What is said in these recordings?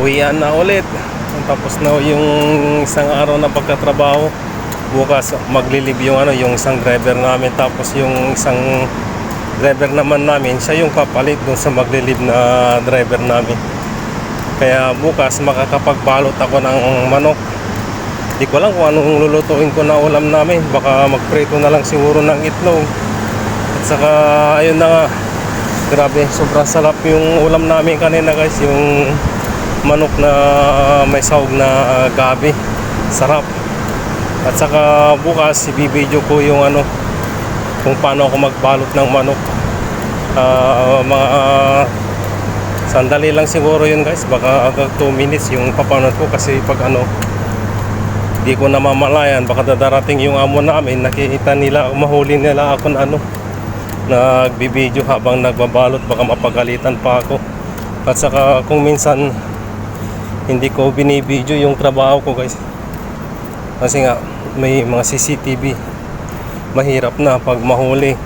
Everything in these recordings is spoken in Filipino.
uwian na ulit. Tapos na yung isang araw na pagkatrabaho. Bukas maglilib yung ano, yung isang driver namin. Tapos yung isang driver naman namin, siya yung kapalit dun sa maglilib na driver namin. Kaya bukas makakapagbalot ako ng manok. Di ko lang kung anong lulutuin ko na ulam namin. Baka magprito na lang siguro ng itlog. At saka ayun na nga. Grabe, sobrang sarap yung ulam namin kanina guys. Yung manok na may sahog na gabi. Sarap. At saka bukas ibibideo ko yung ano kung paano ako magbalot ng manok. Ah, mga sandali lang siguro yun guys. Baka agad 2 minutes yung papanot ko kasi pag ano di ko namamalayan baka dadarating yung amo namin nakikita nila mahuli nila ako na ano nagbibideo habang nagbabalot baka mapagalitan pa ako at saka kung minsan hindi ko binibideo yung trabaho ko guys. Kasi nga may mga CCTV mahirap na pag mahuli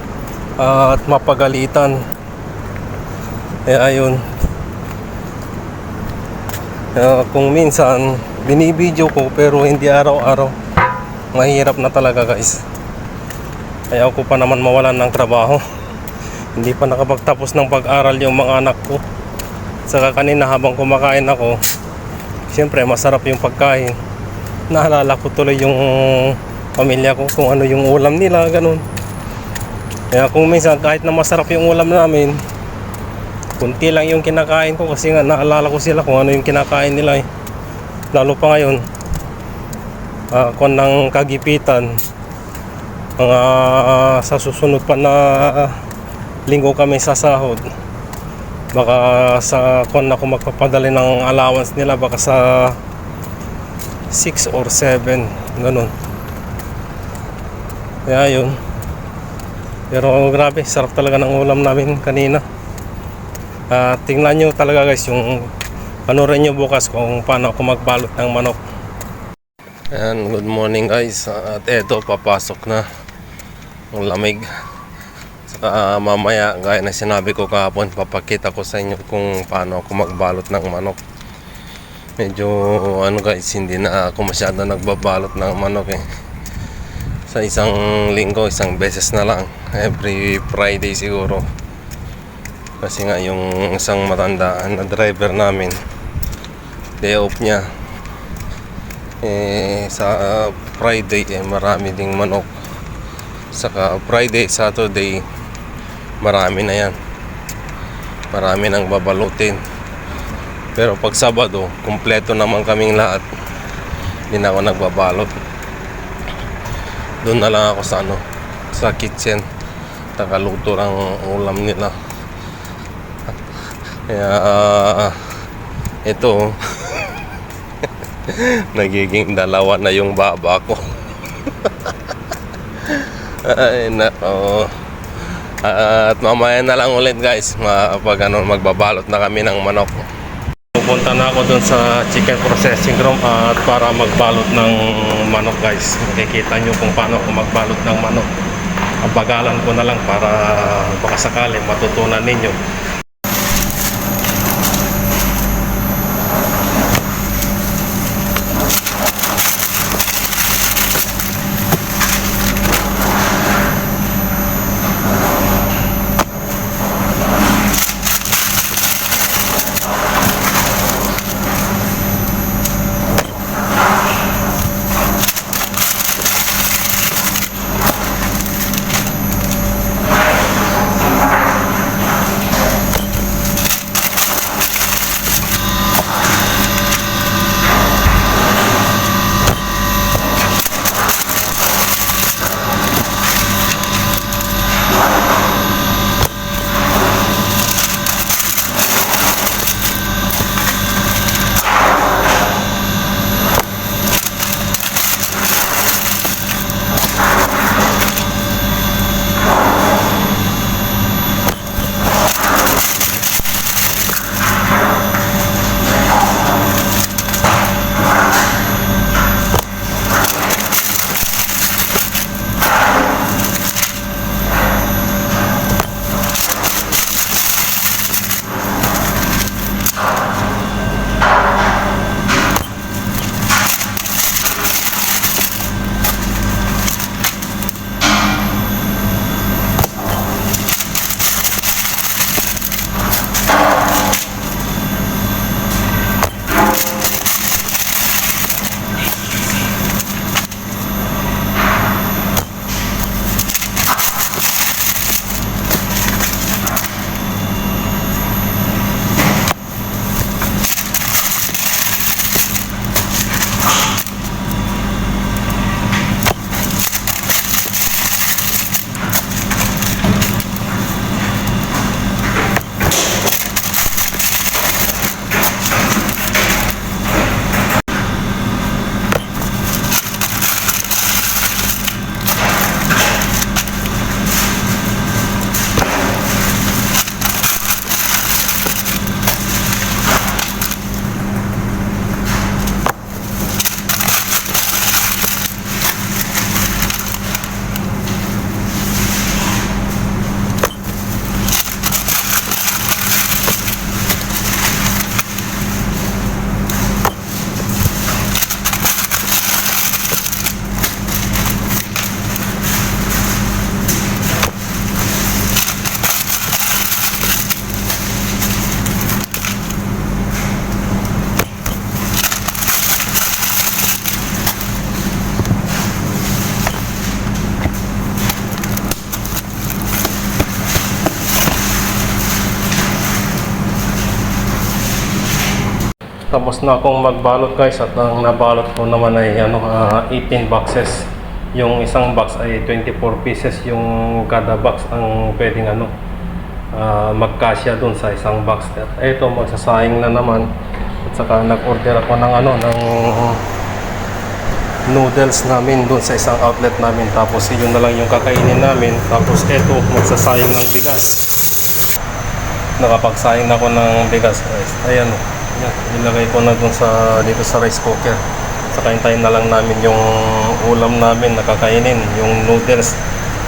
at mapagalitan. Eh ayun. Uh, kung minsan binibideo ko pero hindi araw-araw. Mahirap na talaga guys. Ayaw ko pa naman mawalan ng trabaho. Hindi pa nakapagtapos ng pag-aral yung mga anak ko. Saka kanina habang kumakain ako siyempre masarap yung pagkain naalala ko tuloy yung pamilya ko kung ano yung ulam nila ganun kaya kung minsan kahit na masarap yung ulam namin kunti lang yung kinakain ko kasi nga naalala ko sila kung ano yung kinakain nila eh. Lalo pa ngayon, uh, kung ng kagipitan, mga ah, sa susunod pa na ah, linggo kami sa sahod. Baka sa kung ako magpapadali ng allowance nila baka sa 6 or 7 ganun. Kaya yun. Pero grabe, sarap talaga ng ulam namin kanina. Ah, tingnan nyo talaga guys yung panorin nyo bukas kung paano ako magbalot ng manok. Ayan, good morning guys. At eto, papasok na ang lamig. Ah, mamaya, gaya na sinabi ko kahapon, papakita ko sa inyo kung paano ako magbalot ng manok. Medyo ano guys, hindi na ako masyado nagbabalot ng manok eh. Sa isang linggo, isang beses na lang. Every Friday siguro kasi nga yung isang matandaan na driver namin day off niya eh sa Friday eh marami ding manok saka Friday, Saturday marami na yan. Marami nang babalutin. Pero pag Sabado kumpleto naman kaming lahat. Hindi na ako nagbabalot. Doon na lang ako sa ano sa kitchen. Nakaluto ang ulam nila. Kaya ah, ito nagiging dalawa na yung baba ko. Ay nako. At mamaya na lang ulit guys, mapag ano, magbabalot na kami ng manok. Pupunta na ako dun sa chicken processing room at para magbalot ng manok guys. Makikita nyo kung paano ako magbalot ng manok. Abagalan ko na lang para baka sakali matutunan ninyo. Tapos na akong magbalot guys at ang nabalot ko naman ay ano, ah, 18 boxes. Yung isang box ay 24 pieces yung kada box ang pwedeng ano ah, magkasya dun sa isang box. At ito magsasayang na naman. At saka nag-order ako ng ano ng noodles namin doon sa isang outlet namin tapos yun na lang yung kakainin namin tapos eto magsasayang ng bigas nakapagsayang na ako ng bigas guys ayan o yan, ilagay ko na doon sa dito sa rice cooker. Saka hintayin na lang namin yung ulam namin na kakainin yung noodles.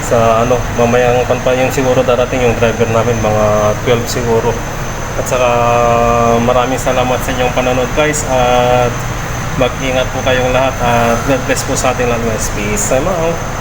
Sa ano mamayang pan pa yung siguro darating yung driver namin mga 12 siguro. At saka maraming salamat sa inyong panonood guys. At mag-ingat po kayong lahat. At God bless po sa ating lahat guys. Peace out